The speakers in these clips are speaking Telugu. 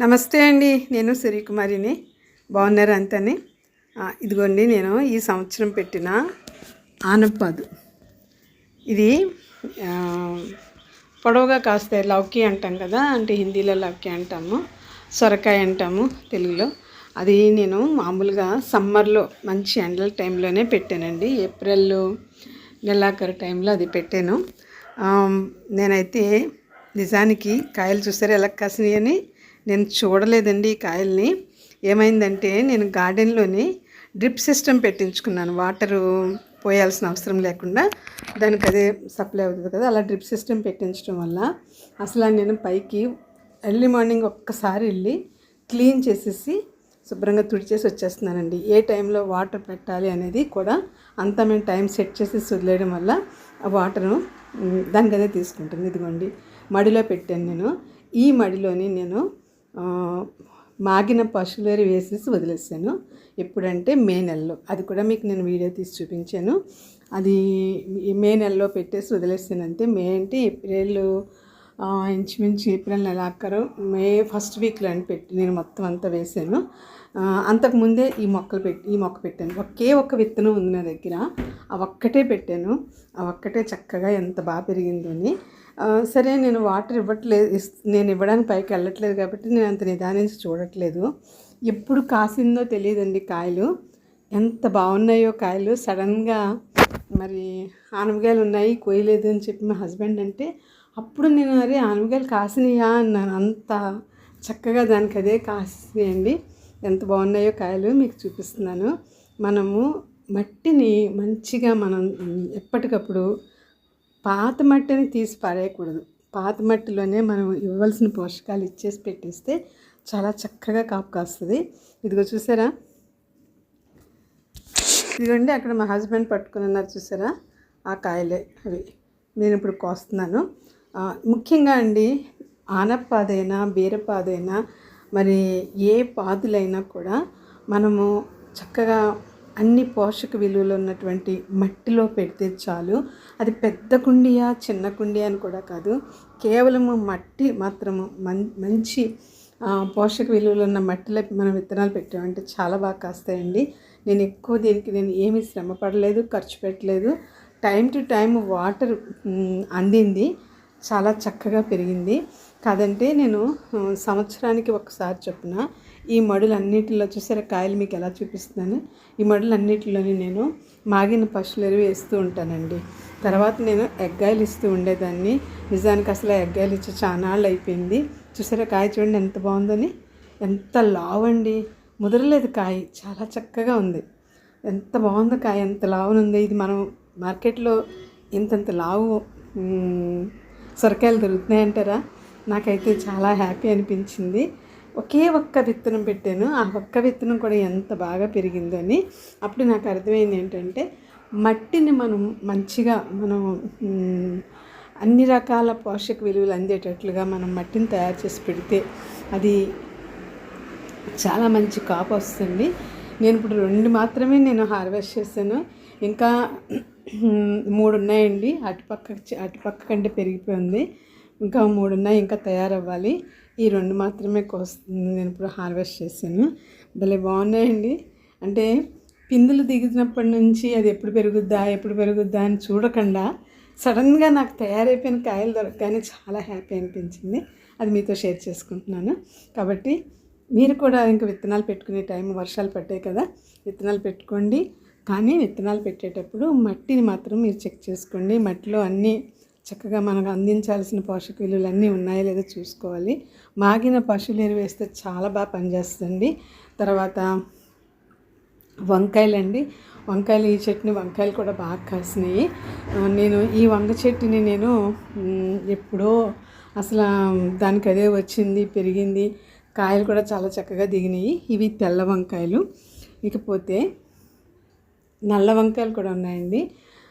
నమస్తే అండి నేను సూర్యకుమారిని బాగున్నారు అంతని? ఇదిగోండి నేను ఈ సంవత్సరం పెట్టిన ఆనపాదు. ఇది పొడవుగా కాస్తే లౌకి అంటాం కదా అంటే హిందీలో లౌకి అంటాము సొరకాయ అంటాము తెలుగులో. అది నేను మామూలుగా సమ్మర్లో మంచి ఎండల టైంలోనే పెట్టానండి. ఏప్రిల్ నెలాఖరు టైంలో అది పెట్టాను. నేనైతే నిజానికి కాయలు చూసారు ఎలా అని నేను చూడలేదండి ఈ కాయల్ని. ఏమైందంటే నేను గార్డెన్లోని డ్రిప్ సిస్టమ్ పెట్టించుకున్నాను. వాటరు పోయాల్సిన అవసరం లేకుండా. దానికి అదే సప్లై అవుతుంది కదా అలా డ్రిప్ సిస్టమ్ పెట్టించడం వల్ల. అసలు నేను పైకి ఎర్లీ మార్నింగ్ ఒక్కసారి వెళ్ళి క్లీన్ చేసేసి శుభ్రంగా తుడిచేసి వచ్చేస్తున్నానండి. ఏ టైంలో వాటర్ పెట్టాలి అనేది కూడా అంతా మేము టైం సెట్ చేసి వదిలేయడం వల్ల ఆ వాటరు దానికదే తీసుకుంటుంది. ఇదిగోండి మడిలో పెట్టాను నేను. ఈ మడిలోని నేను మాగిన పశువులేరి వేసేసి వదిలేసాను. ఎప్పుడంటే మే నెలలో. అది కూడా మీకు నేను వీడియో తీసి చూపించాను. అది మే నెలలో పెట్టేసి వదిలేసాను అంతే మే అంటే ఏప్రిల్ ఇంచుమించు ఏప్రిల్ నెలాఖరు మే ఫస్ట్ వీక్లో అని పెట్టి నేను మొత్తం అంతా వేసాను. అంతకుముందే ఈ మొక్కలు పెట్టి ఈ మొక్క పెట్టాను. ఒకే ఒక్క విత్తనం ఉంది నా దగ్గర. ఆ ఒక్కటే పెట్టాను. ఆ ఒక్కటే చక్కగా ఎంత బాగా పెరిగిందని. సరే నేను వాటర్ ఇవ్వట్లేదు ఇస్- నేను ఇవ్వడానికి పైకి వెళ్ళట్లేదు కాబట్టి నేను అంత నిదానించి చూడట్లేదు. ఎప్పుడు కాసిందో తెలియదండి కాయలు. ఎంత బాగున్నాయో కాయలు. సడన్గా మరి ఆనమకాయలు ఉన్నాయి కోయలేదు అని చెప్పి మా హస్బెండ్ అంటే అప్పుడు నేను అరే ఆనపకాయలు కాసినాయా అన్నాను. అంత చక్కగా దానికి అదే కాసినాయండి. ఎంత బాగున్నాయో కాయలు మీకు చూపిస్తున్నాను. మనము మట్టిని మంచిగా మనం ఎప్పటికప్పుడు పాత మట్టిని తీసి పారేయకూడదు. పాత మట్టిలోనే మనం ఇవ్వాల్సిన పోషకాలు ఇచ్చేసి పెట్టేస్తే చాలా చక్కగా కాపు కాస్తుంది. ఇదిగో చూసారా? ఇదిగోండి అక్కడ మా హస్బెండ్ పట్టుకుని ఉన్నారు చూసారా? ఆ కాయలే అవి. నేను ఇప్పుడు కోస్తున్నాను. ముఖ్యంగా అండి ఆనపాదైనా బీరపాదైనా మరి ఏ పాదులైనా కూడా మనము చక్కగా అన్ని పోషక విలువలు ఉన్నటువంటి మట్టిలో పెడితే చాలు. అది పెద్ద కుండియా చిన్న కుండి అని కూడా కాదు. కేవలము మట్టి మాత్రము మం మంచి పోషక విలువలు ఉన్న మట్టిలో మనం విత్తనాలు పెట్టామంటే చాలా బాగా కాస్తాయండి. నేను ఎక్కువ దీనికి నేను ఏమీ శ్రమ పడలేదు ఖర్చు పెట్టలేదు. టైం టు టైం వాటర్ అందింది. చాలా చక్కగా పెరిగింది. కాదంటే నేను సంవత్సరానికి ఒకసారి చొప్పున ఈ మడులన్నిటిలో చూసారా కాయలు మీకు ఎలా చూపిస్తున్నాను? ఈ మడులన్నిటిలోని నేను మాగిన పశువులు వేస్తూ ఉంటానండి. తర్వాత నేను ఎగ్గాయలు ఇస్తూ ఉండేదాన్ని. నిజానికి అసలు ఎగ్గాయలు ఇచ్చి చానాళ్ళు అయిపోయింది. చూసారా కాయ చూడండి ఎంత బాగుందని. ఎంత లావండి. ముదరలేదు కాయ. చాలా చక్కగా ఉంది. ఎంత బాగుందో కాయ ఎంత లావునుంది ఇది మనం మార్కెట్లో ఇంతంత లావు సొరకాయలు దొరుకుతున్నాయంటారా? నాకైతే చాలా హ్యాపీ అనిపించింది. ఒకే ఒక్క విత్తనం పెట్టాను. ఆ ఒక్క విత్తనం కూడా ఎంత బాగా పెరిగిందో అని. అప్పుడు నాకు అర్థమైంది ఏంటంటే మట్టిని మనం మంచిగా మనం అన్ని రకాల పోషక విలువలు అందేటట్లుగా మనం మట్టిని తయారు చేసి పెడితే అది చాలా మంచి కాపు వస్తుంది. నేను ఇప్పుడు రెండు మాత్రమే నేను హార్వెస్ట్ చేశాను. ఇంకా మూడు ఉన్నాయండి. అటుపక్క అటుపక్క కంటే పెరిగిపోయింది. ఇంకా మూడు ఉన్నాయి ఇంకా తయారవ్వాలి. ఈ రెండు మాత్రమే కోస్తుంది. నేను ఇప్పుడు హార్వెస్ట్ చేశాను. భలే బాగున్నాయండి. అంటే పిందులు దిగినప్పటి నుంచి అది ఎప్పుడు పెరుగుద్దా ఎప్పుడు పెరుగుద్దా అని చూడకుండా సడన్గా నాకు తయారైపోయిన కాయలు దొరకగానే చాలా హ్యాపీ అనిపించింది. అది మీతో షేర్ చేసుకుంటున్నాను. కాబట్టి మీరు కూడా ఇంకా విత్తనాలు పెట్టుకునే టైం వర్షాలు పట్టాయి కదా విత్తనాలు పెట్టుకోండి. కానీ విత్తనాలు పెట్టేటప్పుడు మట్టిని మాత్రం మీరు చెక్ చేసుకోండి. మట్టిలో అన్నీ చక్కగా మనకు అందించాల్సిన పోషక విలువలు అన్నీ ఉన్నాయో లేదో చూసుకోవాలి. మాగిన పశువులు ఎరువు వేస్తే చాలా బాగా పనిచేస్తుంది తర్వాత వంకాయలండి వంకాయలు ఈ చెట్టుని వంకాయలు కూడా బాగా కాసినాయి. నేను ఈ వంగ చెట్టుని నేను ఎప్పుడో అసలు దానికి అదే వచ్చింది పెరిగింది. కాయలు కూడా చాలా చక్కగా దిగినాయి. ఇవి తెల్ల వంకాయలు. ఇకపోతే నల్ల వంకాయలు కూడా ఉన్నాయండి.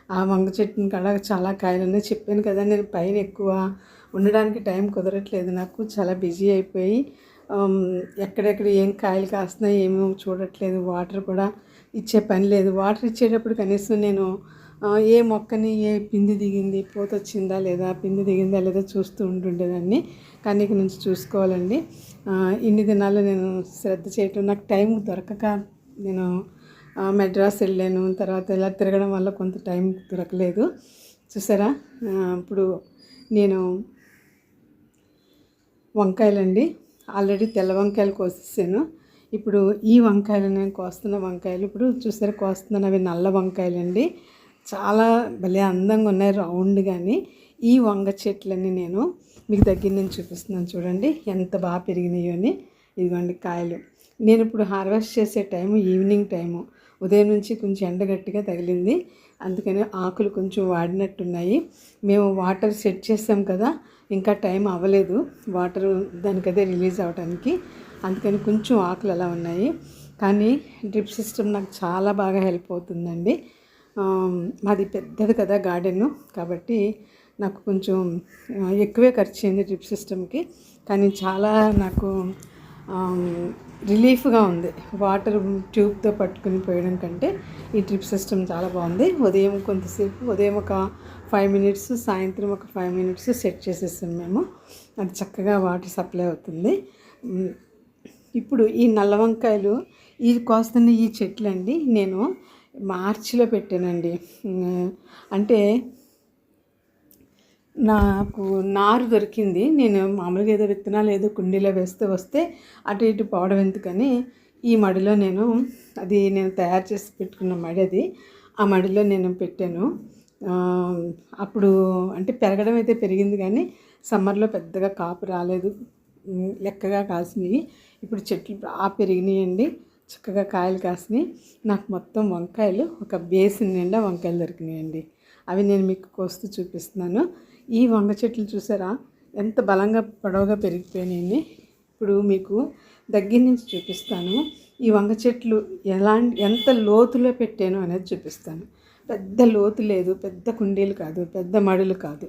ఆ వంగ చెట్టుని కూడా చాలా కాయలు ఉన్నాయి చెప్పాను కదా నేను పైన ఎక్కువ ఉండడానికి టైం కుదరట్లేదు. నాకు చాలా బిజీ అయిపోయి ఎక్కడెక్కడ ఏం కాయలు కాస్తున్నాయి ఏమో చూడట్లేదు. వాటర్ కూడా ఇచ్చే పని లేదు. వాటర్ ఇచ్చేటప్పుడు కనీసం నేను ఏ మొక్కని ఏ పిండి దిగింది పూత వచ్చిందా లేదా పిండి దిగిందా లేదా చూస్తూ ఉంటుండేదాన్ని. కానీ ఇక నుంచి చూసుకోవాలండి. ఇన్ని దినాలు నేను శ్రద్ధ చేయటం నాకు టైం దొరకక నేను మెడ్రాస్ వెళ్ళాను. తర్వాత ఇలా తిరగడం వల్ల కొంత టైం దొరకలేదు. చూసారా? ఇప్పుడు నేను వంకాయలండి. ఆల్రెడీ తెల్ల వంకాయలు కోసేసాను. ఇప్పుడు ఈ వంకాయలు నేను కోస్తున్న వంకాయలు ఇప్పుడు చూసారా? కోస్తున్నాను అవి నల్ల వంకాయలండి. చాలా భలే అందంగా ఉన్నాయి రౌండ్ కానీ ఈ వంగ చెట్లన్నీ నేను మీకు దగ్గర నుంచి చూపిస్తున్నాను చూడండి. ఎంత బాగా పెరిగినాయో అని. ఇదిగోండి కాయలు. నేను ఇప్పుడు హార్వెస్ట్ చేసే టైము ఈవినింగ్ టైము. ఉదయం నుంచి కొంచెం ఎండ గట్టిగా తగిలింది. అందుకని ఆకులు కొంచెం వాడినట్టున్నాయి. మేము వాటర్ సెట్ చేసాం కదా ఇంకా టైం అవ్వలేదు. వాటర్ దానికదే రిలీజ్ అవ్వడానికి అందుకని కొంచెం ఆకులు అలా ఉన్నాయి. కానీ డ్రిప్ సిస్టమ్ నాకు చాలా బాగా హెల్ప్ అవుతుందండి. మాది పెద్దది కదా గార్డెన్ కాబట్టి నాకు కొంచెం ఎక్కువే ఖర్చు అయింది డ్రిప్ సిస్టమ్కి. కానీ చాలా నాకు రిలీఫ్గా ఉంది. వాటర్ ట్యూబ్తో పట్టుకుని పోయడం కంటే ఈ డ్రిప్ సిస్టమ్ చాలా బాగుంది. ఉదయం కొంతసేపు ఉదయం ఒక ఫైవ్ మినిట్స్ సాయంత్రం ఒక ఫైవ్ మినిట్స్ సెట్ చేసేసాం మేము. అది చక్కగా వాటర్ సప్లై అవుతుంది. ఇప్పుడు ఈ నల్ల వంకాయలు ఈ కోస్తున్న ఈ చెట్లు అండి నేను మార్చిలో పెట్టానండి. అంటే నాకు నారు దొరికింది. నేను మామూలుగా ఏదో విత్తనాలు ఏదో కుండీలో వేస్తే వస్తే అటు ఇటు పోవడం ఎందుకని ఈ మడిలో నేను అది నేను తయారు చేసి పెట్టుకున్న మడి అది. ఆ మడిలో నేను పెట్టాను. అప్పుడు అంటే పెరగడం అయితే పెరిగింది కానీ సమ్మర్లో పెద్దగా కాపు రాలేదు. లెక్కగా కాసినవి. ఇప్పుడు చెట్లు బాగా పెరిగినాయండి. చక్కగా కాయలు కాసినాయి నాకు మొత్తం వంకాయలు ఒక బేసిన్ నిండా వంకాయలు దొరికినాయండి. అవి నేను మీకు కోస్తూ చూపిస్తున్నాను. ఈ వంగ చెట్లు చూసారా? ఎంత బలంగా పొడవుగా పెరిగిపోయినాయి ఇప్పుడు మీకు దగ్గర నుంచి చూపిస్తాను. ఈ వంగ చెట్లు ఎలాంటి ఎంత లోతులో పెట్టాను అనేది చూపిస్తాను. పెద్ద లోతు లేదు పెద్ద కుండీలు కాదు పెద్ద మడులు కాదు.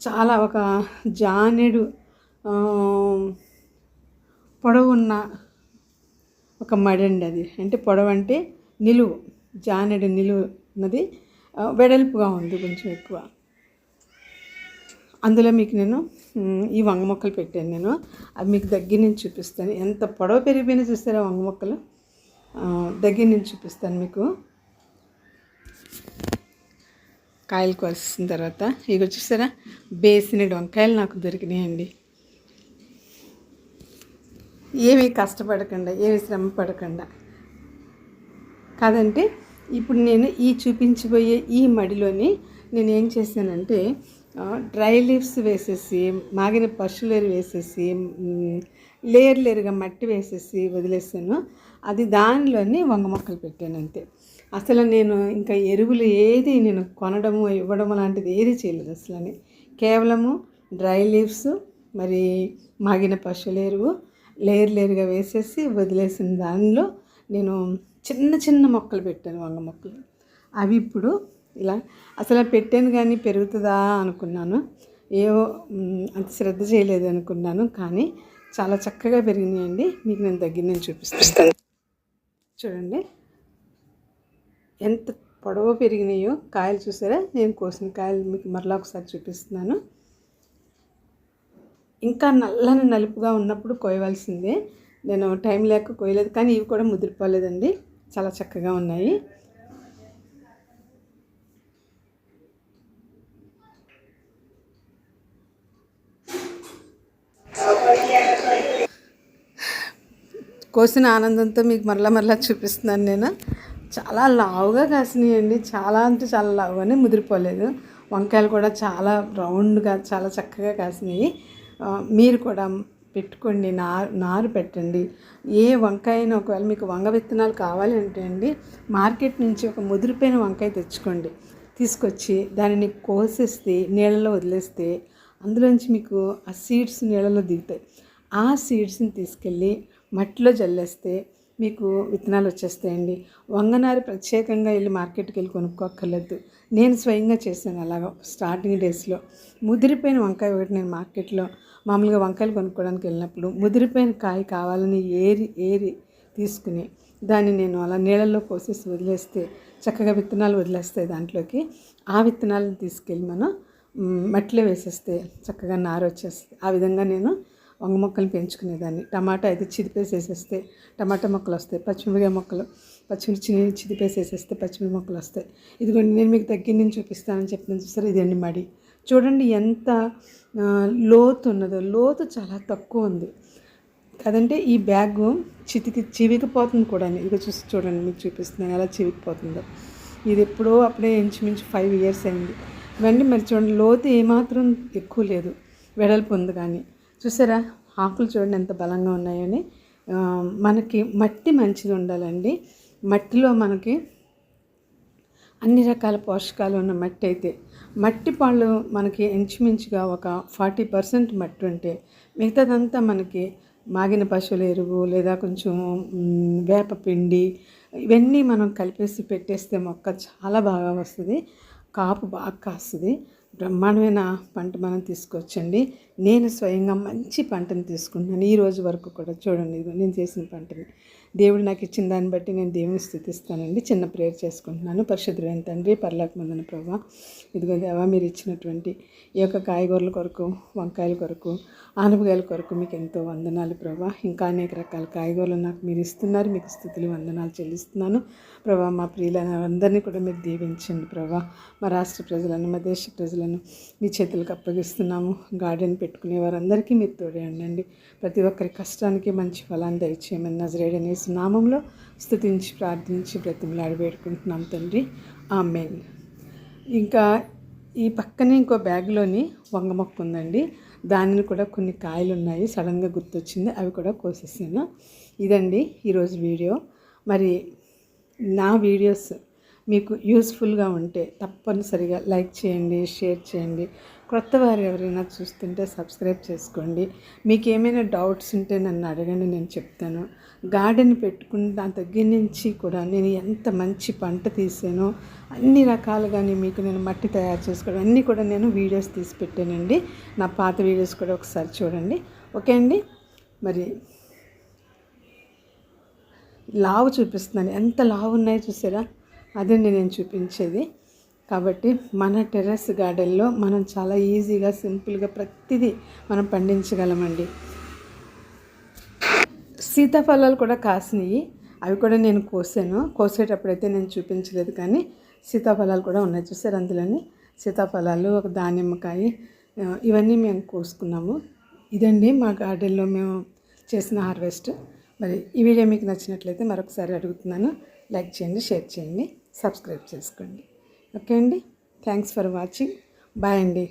చాలా ఒక జానెడు పొడవు పొడవున్న ఒక మడండి అండి అది. అంటే పొడవు అంటే నిలువు జానెడు నిలువు ఉన్నది వెడల్పుగా ఉంది కొంచెం ఎక్కువ. అందులో మీకు నేను ఈ వంగ మొక్కలు పెట్టాను నేను. అవి మీకు దగ్గర నుంచి చూపిస్తాను. ఎంత పొడవు పెరిగిపోయినా చూస్తారా వంగ మొక్కలు? దగ్గర నుంచి చూపిస్తాను మీకు. కాయలు కోసిన తర్వాత ఇక చూసారా బేసినడు వంకాయలు నాకు దొరికినాయండి. ఏమీ కష్టపడకుండా ఏమీ శ్రమ పడకుండా. కాదంటే ఇప్పుడు నేను ఈ చూపించబోయే ఈ మడిలోని నేను ఏం చేశానంటే డ్రై లీవ్స్ వేసేసి మాగిన పశువులేరు వేసేసి లేయర్ లేయర్గా మట్టి వేసేసి వదిలేసాను. అది దానిలోనే వంగ మొక్కలు పెట్టాను అంతే. అసలు నేను ఇంకా ఎరువులు ఏది నేను కొనడము ఇవ్వడము లాంటిది ఏది చేయలేదు అసలు కేవలము డ్రై లీవ్స్ మరి మాగిన పశువుల ఎరువు లేయర్ లేయర్గా వేసేసి వదిలేసిన దానిలో నేను చిన్న చిన్న మొక్కలు పెట్టాను వంగ మొక్కలు. అవి ఇప్పుడు ఇలా అసలు పెట్టాను కానీ పెరుగుతుందా అనుకున్నాను. ఏవో అంత శ్రద్ధ చేయలేదు అనుకున్నాను. కానీ చాలా చక్కగా పెరిగినాయండి. మీకు నేను దగ్గర నుంచి చూపిస్తాను. చూడండి. ఎంత పొడవు పెరిగినాయో కాయలు చూసారా? నేను కోసిన కాయలు మీకు మరలా ఒకసారి చూపిస్తున్నాను. ఇంకా నల్లని నలుపుగా ఉన్నప్పుడు కోయవలసిందే. నేను టైం లేక కోయలేదు. కానీ ఇవి కూడా ముదిరిపోలేదండి. చాలా చక్కగా ఉన్నాయి. కోసిన ఆనందంతో మీకు మరలా మరలా చూపిస్తున్నాను నేను. చాలా లావుగా కాసినాయండి. చాలా అంటే చాలా లావుగానే ముదిరిపోలేదు. వంకాయలు కూడా చాలా రౌండ్గా చాలా చక్కగా కాసినాయి. మీరు కూడా పెట్టుకోండి నారు నారు పెట్టండి. ఏ వంకాయను ఒకవేళ మీకు వంగ విత్తనాలు కావాలి అంటే అండి మార్కెట్ నుంచి ఒక ముదిరిపోయిన వంకాయ తెచ్చుకోండి. తీసుకొచ్చి దానిని కోసేస్తే నీళ్ళలో వదిలేస్తే అందులోంచి మీకు ఆ సీడ్స్ నీళ్ళలో దిగుతాయి. ఆ సీడ్స్ని తీసుకెళ్ళి మట్టిలో జల్లేస్తే మీకు విత్తనాలు వచ్చేస్తాయండి. వంగనారి ప్రత్యేకంగా వెళ్ళి మార్కెట్కి వెళ్ళి కొనుక్కోక్కర్లేదు. నేను స్వయంగా చేశాను అలాగా స్టార్టింగ్ డేస్లో. ముదిరిపోయిన వంకాయ ఒకటి నేను మార్కెట్లో మామూలుగా వంకాయలు కొనుక్కోవడానికి వెళ్ళినప్పుడు ముదిరిపోయిన కాయ కావాలని ఏరి ఏరి తీసుకుని దాన్ని నేను అలా నీళ్ళల్లో పోసేసి వదిలేస్తే చక్కగా విత్తనాలు వదిలేస్తాయి దాంట్లోకి ఆ విత్తనాలను తీసుకెళ్ళి మనం మట్టిలో వేసేస్తే చక్కగా నార వచ్చేస్తుంది. ఆ విధంగా నేను వంగ మొక్కలు పెంచుకునేదాన్ని. టమాటా అయితే చిదిపేసేసేస్తే టమాటా మొక్కలు వస్తాయి. పచ్చిమిరపకాయ మొక్కలు పచ్చిమిర్చి చిదిపేసేసేస్తే వేసేస్తే మొక్కలు వస్తాయి. ఇదిగోండి నేను మీకు దగ్గర నుంచి చూపిస్తానని చెప్పిన చూస్తారు ఇదండి మడి. చూడండి ఎంత లోతు ఉన్నదో. లోతు చాలా తక్కువ ఉంది. కదంటే ఈ బ్యాగ్ చితికి చివికిపోతుంది కూడా. ఇది చూసి చూడండి మీకు చూపిస్తున్నాను ఎలా చివికిపోతుందో. ఇది ఎప్పుడో అప్పుడే ఇంచుమించు ఫైవ్ ఇయర్స్ అయింది. ఇవన్నీ మరి చూడండి లోతు ఏమాత్రం ఎక్కువ లేదు. వెడల్పు ఉంది కానీ. చూసారా? ఆకులు చూడండి ఎంత బలంగా ఉన్నాయని. మనకి మట్టి మంచిది ఉండాలండి. మట్టిలో మనకి అన్ని రకాల పోషకాలు ఉన్న మట్టి అయితే మట్టి పాళ్ళు మనకి ఇంచుమించుగా ఒక ఫార్టీ పర్సెంట్ మట్టి ఉంటే మిగతాదంతా మనకి మాగిన పశువుల ఎరువు లేదా కొంచెం వేప పిండి ఇవన్నీ మనం కలిపేసి పెట్టేస్తే మొక్క చాలా బాగా వస్తుంది. కాపు బాగా కాస్తుంది. బ్రహ్మాండమైన పంట మనం తీసుకొచ్చండి. నేను స్వయంగా మంచి పంటను తీసుకున్నాను ఈ రోజు వరకు కూడా చూడండి ఇదిగో నేను చేసిన పంటని. దేవుడు నాకు ఇచ్చిన దాన్ని బట్టి నేను దేవుని స్థుతిస్తానండి. చిన్న ప్రేయర్ చేసుకుంటున్నాను. పరిశుద్ధమైన తండ్రి పర్లాకమందన ప్రభా ఇదిగో దేవా మీరు ఇచ్చినటువంటి ఈ యొక్క కాయగూరల కొరకు వంకాయల కొరకు ఆనపకాయల కొరకు మీకు ఎంతో వందనాలు ప్రభా. ఇంకా అనేక రకాల కాయగూరలు నాకు మీరు ఇస్తున్నారు. మీకు స్థుతులు వందనాలు చెల్లిస్తున్నాను. ప్రభా మా ప్రియులను అందరినీ కూడా మీరు దీవించండి ప్రభా. మా రాష్ట్ర ప్రజలను మా దేశ ప్రజలను మీ చేతులకు అప్పగిస్తున్నాము. గార్డెన్ పెట్టుకునే వారందరికీ మీరు తోడే ఉండండి. ప్రతి ఒక్కరి కష్టానికి మంచి ఫలాన్ని దయచేయమని నజరేడనేసి నామంలో స్థుతించి ప్రార్థించి బ్రతిమలాడి వేడుకుంటున్నాం తండ్రి. ఆమెన్. ఇంకా ఈ పక్కనే ఇంకో బ్యాగ్లోని వంగ మొక్క ఉందండి. దానిని కూడా కొన్ని కాయలు ఉన్నాయి. సడన్గా గుర్తొచ్చింది. అవి కూడా కోసేసాను. ఇదండి ఈరోజు వీడియో. మరి నా వీడియోస్ మీకు యూస్ఫుల్గా ఉంటే తప్పనిసరిగా లైక్ చేయండి షేర్ చేయండి. క్రొత్త వారు ఎవరైనా చూస్తుంటే సబ్స్క్రైబ్ చేసుకోండి. మీకు ఏమైనా డౌట్స్ ఉంటే నన్ను అడగండి నేను చెప్తాను. గార్డెన్ పెట్టుకున్న దాని దగ్గర నుంచి కూడా నేను ఎంత మంచి పంట తీసానో అన్ని రకాలుగానే మీకు నేను మట్టి తయారు చేసుకోవడం అన్నీ కూడా నేను వీడియోస్ తీసి పెట్టానండి. నా పాత వీడియోస్ కూడా ఒకసారి చూడండి. ఓకే అండి? మరి లావు చూపిస్తున్నాను. ఎంత లావు ఉన్నాయో చూసారా? అదండి నేను చూపించేది. కాబట్టి మన టెర్రస్ గార్డెన్లో మనం చాలా ఈజీగా సింపుల్గా ప్రతిదీ మనం పండించగలమండి. సీతాఫలాలు కూడా కాసినాయి. అవి కూడా నేను కోసాను. కోసేటప్పుడైతే నేను చూపించలేదు కానీ సీతాఫలాలు కూడా ఉన్నాయి చూసారు అందులోని? సీతాఫలాలు ఒక దానిమ్మకాయ ఇవన్నీ మేము కోసుకున్నాము. ఇదండి మా గార్డెన్లో మేము చేసిన హార్వెస్ట్. మరి ఈ వీడియో మీకు నచ్చినట్లయితే మరొకసారి అడుగుతున్నాను. లైక్ చేయండి షేర్ చేయండి. సబ్స్క్రైబ్ చేసుకోండి. ఓకే అండి. Thanks for watching. బాయ్ అండి.